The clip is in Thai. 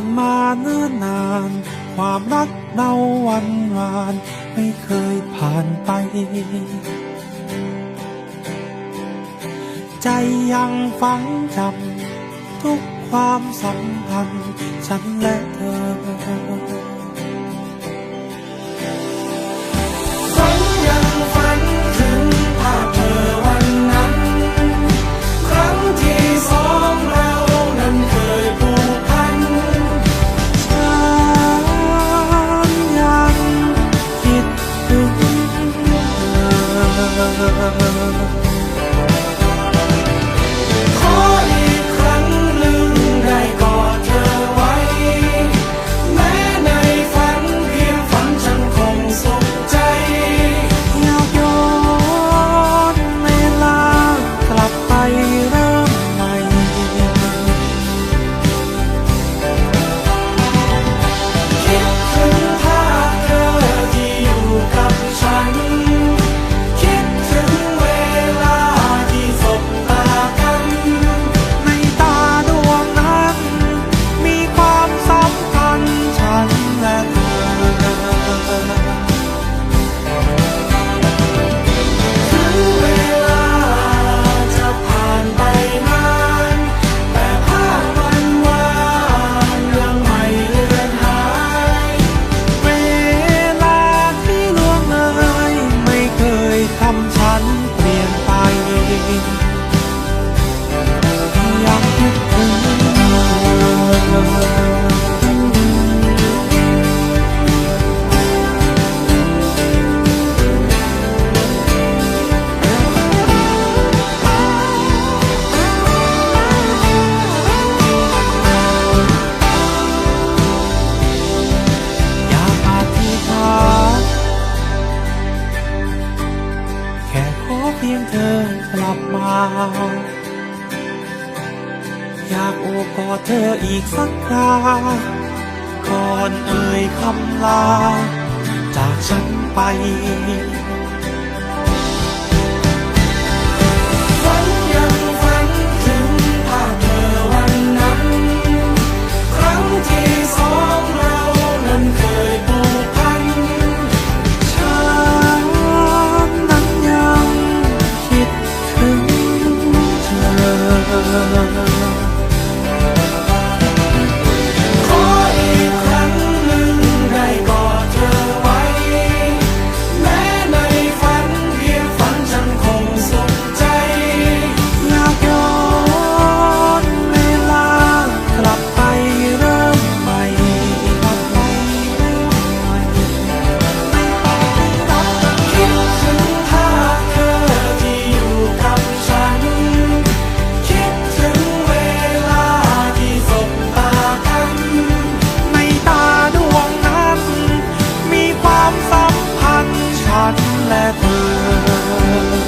านมาเนิ่นนาน ความรักเน่าวันวาน ไม่เคยผ่านไป ใจยังฝังจำทุกความสัมพันธ์ ฉันและเธอ เตียงเธอกลับมา อยากโอบกอดเธออีกสักคราก่อนเอ่ยคำลา จากฉันไป love.